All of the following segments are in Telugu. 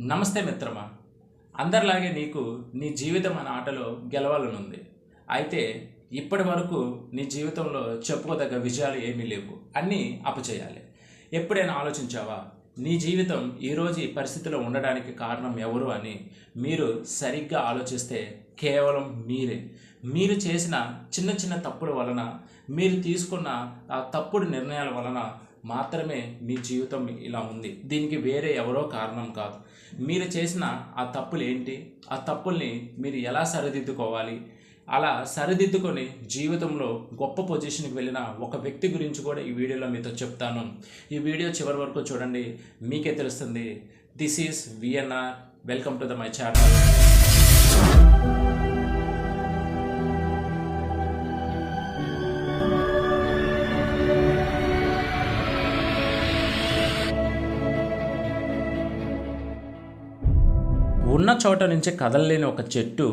నమస్తే మిత్రమా. అందరిలాగే నీకు నీ జీవితం అనే ఆటలో గెలవాలనుంది. అయితే ఇప్పటి వరకు నీ జీవితంలో చెప్పుకోదగ్గ విజయాలు ఏమీ లేవు. అన్నీ అపచేయాలి ఎప్పుడైనా ఆలోచించావా? నీ జీవితం ఈరోజు ఈ పరిస్థితిలో ఉండడానికి కారణం ఎవరు అని? మీరు సరిగ్గా ఆలోచిస్తే కేవలం మీరే. మీరు చేసిన చిన్న చిన్న తప్పుల వలన మీరు తీసుకున్న ఆ తప్పుడు నిర్ణయాల వలన మాత్రమే మీ జీవితం ఇలా ఉంది. దీనికి వేరే ఎవరో కారణం కాదు. మీరు చేసిన ఆ తప్పులు ఏంటి? ఆ తప్పుల్ని మీరు ఎలా సరిదిద్దుకోవాలి? అలా సరిదిద్దుకొని జీవితంలో గొప్ప పొజిషన్కి వెళ్ళిన ఒక వ్యక్తి గురించి కూడా ఈ వీడియోలో మీతో చెప్తాను. ఈ వీడియో చివరి వరకు చూడండి. మీకే తెలుస్తుంది. This is VNR welcome to the my channel. ఉన్న చోట నుంచి కదలలేని ఒక చెట్టు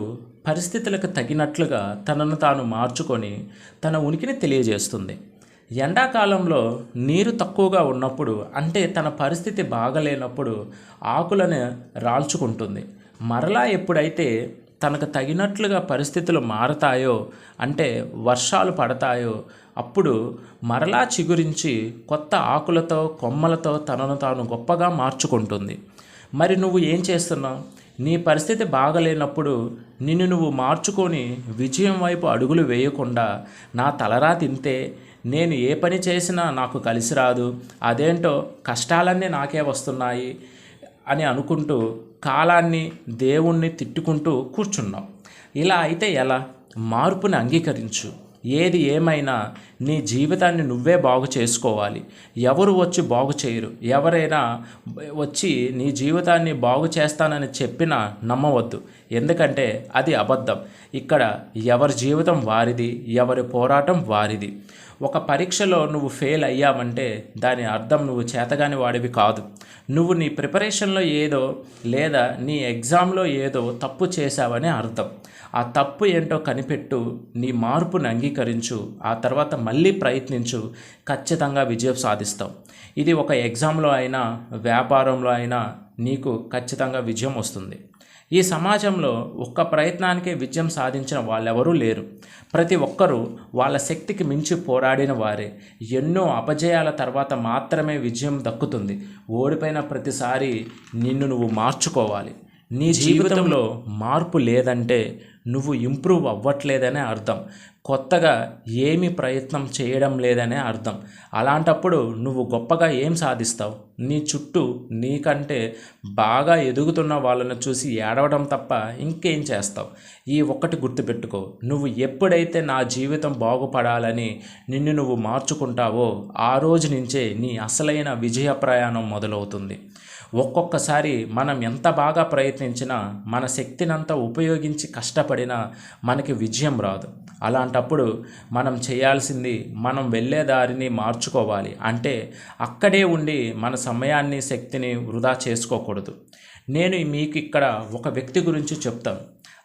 పరిస్థితులకు తగినట్లుగా తనను తాను మార్చుకొని తన ఉనికిని తెలియజేస్తుంది. ఎండాకాలంలో నీరు తక్కువగా ఉన్నప్పుడు అంటే తన పరిస్థితి బాగలేనప్పుడు ఆకులను రాల్చుకుంటుంది. మరలా ఎప్పుడైతే తనకు తగినట్లుగా పరిస్థితులు మారతాయో అంటే వర్షాలు పడతాయో అప్పుడు మరలా చిగురించి కొత్త ఆకులతో కొమ్మలతో తనను తాను గొప్పగా మార్చుకుంటుంది. మరి నువ్వు ఏం చేస్తున్నావు? నీ పరిస్థితి బాగలేనప్పుడు నిన్ను నువ్వు మార్చుకొని విజయం వైపు అడుగులు వేయకుండా నా తలరా తింటే నేను ఏ పని చేసినా నాకు కలిసి రాదు. అదేంటో కష్టాలన్నీ నాకే వస్తున్నాయి అని అనుకుంటూ కాలాన్ని దేవుణ్ణి తిట్టుకుంటూ కూర్చున్నాం ఇలా అయితే ఎలా? మార్పుని అంగీకరించు. ఏది ఏమైనా నీ జీవితాన్ని నువ్వే బాగు చేసుకోవాలి. ఎవరు వచ్చి బాగు చేయరు. ఎవరైనా వచ్చి నీ జీవితాన్ని బాగు చేస్తానని చెప్పినా నమ్మవద్దు. ఎందుకంటే అది అబద్ధం. ఇక్కడ ఎవరి జీవితం వారిది ఎవరి పోరాటం వారిది. ఒక పరీక్షలో నువ్వు ఫెయిల్ అయ్యావంటే దాని అర్థం నువ్వు చేతగాని వాడివి కాదు. నువ్వు నీ ప్రిపరేషన్లో ఏదో లేదా నీ ఎగ్జామ్లో ఏదో తప్పు చేశావని అర్థం. ఆ తప్పు ఏంటో కనిపెట్టు నీ మార్పును అంగీకరించు ఆ తర్వాత మళ్ళీ ప్రయత్నించు ఖచ్చితంగా విజయం సాధిస్తావు. ఇది ఒక ఎగ్జామ్లో అయినా వ్యాపారంలో అయినా నీకు ఖచ్చితంగా విజయం వస్తుంది. ఈ సమాజంలో ఒక్క ప్రయత్నానికే విజయం సాధించిన వాళ్ళెవరూ లేరు. ప్రతి ఒక్కరూ వాళ్ళ శక్తికి మించి పోరాడిన వారే. ఎన్నో అపజయాల తర్వాత మాత్రమే విజయం దక్కుతుంది. ఓడిపోయిన ప్రతిసారి నిన్ను నువ్వు మార్చుకోవాలి. నీ జీవితంలో మార్పు లేదంటే నువ్వు ఇంప్రూవ్ అవ్వట్లేదనే అర్థం. కొత్తగా ఏమి ప్రయత్నం చేయడం లేదనే అర్థం. అలాంటప్పుడు నువ్వు గొప్పగా ఏం సాధిస్తావు? నీ చుట్టూ నీకంటే బాగా ఎదుగుతున్న వాళ్ళను చూసి ఏడవడం తప్ప ఇంకేం చేస్తావు? ఈ ఒక్కటి గుర్తుపెట్టుకో. నువ్వు ఎప్పుడైతే నా జీవితం బాగుపడాలని నిన్ను నువ్వు మార్చుకుంటావో ఆ రోజు నుంచే నీ అసలైన విజయ ప్రయాణం మొదలవుతుంది. ఒక్కొక్కసారి మనం ఎంత బాగా ప్రయత్నించినా మన శక్తినంతా ఉపయోగించి కష్టపడినా మనకి విజయం రాదు. అలాంటప్పుడు మనం చేయాల్సింది మనం వెళ్ళే దారిని మార్చుకోవాలి. అంటే అక్కడే ఉండి మన సమయాన్ని శక్తిని వృధా చేసుకోకూడదు. నేను మీకు ఇక్కడ ఒక వ్యక్తి గురించి చెప్తాను.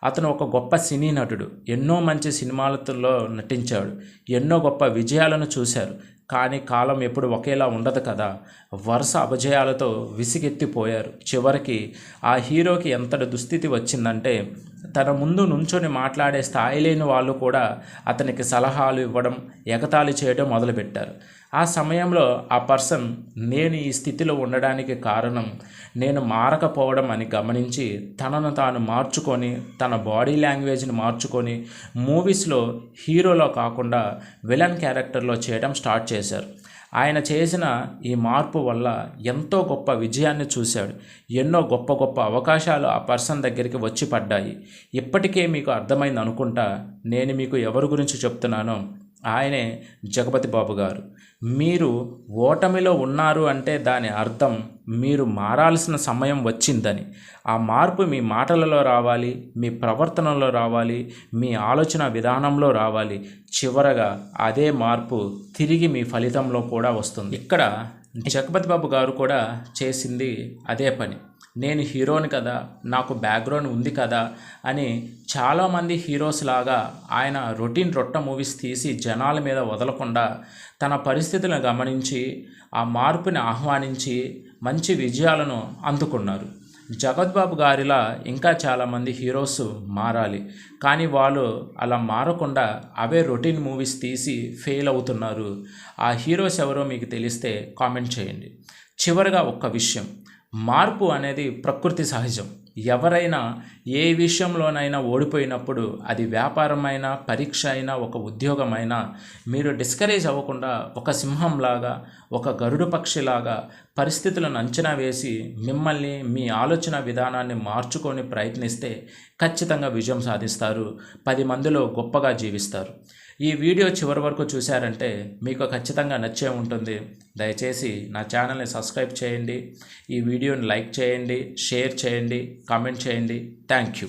అతను ఒక గొప్ప సినీ నటుడు. ఎన్నో మంచి సినిమాలతో నటించాడు. ఎన్నో గొప్ప విజయాలను చూశారు. కానీ కాలం ఎప్పుడు ఒకేలా ఉండదు కదా. వరుస అపజయాలతో విసిగెత్తిపోయారు. చివరికి ఆ హీరోకి ఎంతటి దుస్థితి వచ్చిందంటే తన ముందు నుంచొని మాట్లాడే స్థాయి లేని వాళ్ళు కూడా అతనికి సలహాలు ఇవ్వడం ఎగతాళి చేయడం మొదలుపెట్టారు. ఆ సమయంలో ఆ పర్సన్ నేను ఈ స్థితిలో ఉండడానికి కారణం నేను మారకపోవడం అని గమనించి తనను తాను మార్చుకొని తన బాడీ లాంగ్వేజ్ని మార్చుకొని మూవీస్లో హీరోలో కాకుండా విలన్ క్యారెక్టర్లో చేయడం స్టార్ట్ చేశారు. ఆయన చేసిన ఈ మార్పు వల్ల ఎంతో గొప్ప విజయాన్ని చూశాడు. ఎన్నో గొప్ప గొప్ప అవకాశాలు ఆ పర్సన్ దగ్గరికి వచ్చి పడ్డాయి. ఇప్పటికే మీకు అర్థమైంది అనుకుంటా నేను మీకు ఎవరి గురించి చెప్తున్నానో ఆయనే జగపతి బాబు గారు. మీరు ఓటమిలో ఉన్నారు అంటే దాని అర్థం మీరు మారాల్సిన సమయం వచ్చిందని. ఆ మార్పు మీ మాటలలో రావాలి మీ ప్రవర్తనలో రావాలి మీ ఆలోచన విధానంలో రావాలి. చివరగా అదే మార్పు తిరిగి మీ ఫలితంలో కూడా వస్తుంది. ఇక్కడ జగపతి బాబు గారు కూడా చేసింది అదే పని. నేను హీరోని కదా నాకు బ్యాక్గ్రౌండ్ ఉంది కదా అని చాలామంది హీరోస్ లాగా ఆయన రొటీన్ రొట్ట మూవీస్ తీసి జనాల మీద వదలకుండా తన పరిస్థితులను గమనించి ఆ మార్పుని ఆహ్వానించి మంచి విజయాలను అందుకున్నారు. జగద్బాబు గారిలా ఇంకా చాలామంది హీరోస్ మారాలి. కానీ వాళ్ళు అలా మారకుండా అవే రొటీన్ మూవీస్ తీసి ఫెయిల్ అవుతున్నారు. ఆ హీరోస్ ఎవరో మీకు తెలిస్తే కామెంట్ చేయండి. చివరిగా ఒక్క విషయం. మార్పు అనేది ప్రకృతి సహజం. ఎవరైనా ఏ విషయంలోనైనా ఓడిపోయినప్పుడు అది వ్యాపారమైనా పరీక్ష అయినా ఒక ఉద్యోగమైనా మీరు డిస్కరేజ్ అవ్వకుండా ఒక సింహంలాగా ఒక గరుడు పక్షిలాగా పరిస్థితులను అంచనా వేసి మిమ్మల్ని మీ ఆలోచన విధానాన్ని మార్చుకొని ప్రయత్నిస్తే ఖచ్చితంగా విజయం సాధిస్తారు. పది మందిలో గొప్పగా జీవిస్తారు. ఈ వీడియో చివరి వరకు చూశారంటే మీకు ఖచ్చితంగా నచ్చే ఉంటుంది. దయచేసి నా ఛానల్ని సబ్స్క్రైబ్ చేయండి. ఈ వీడియోని లైక్ చేయండి షేర్ చేయండి కామెంట్ చేయండి. Thank you.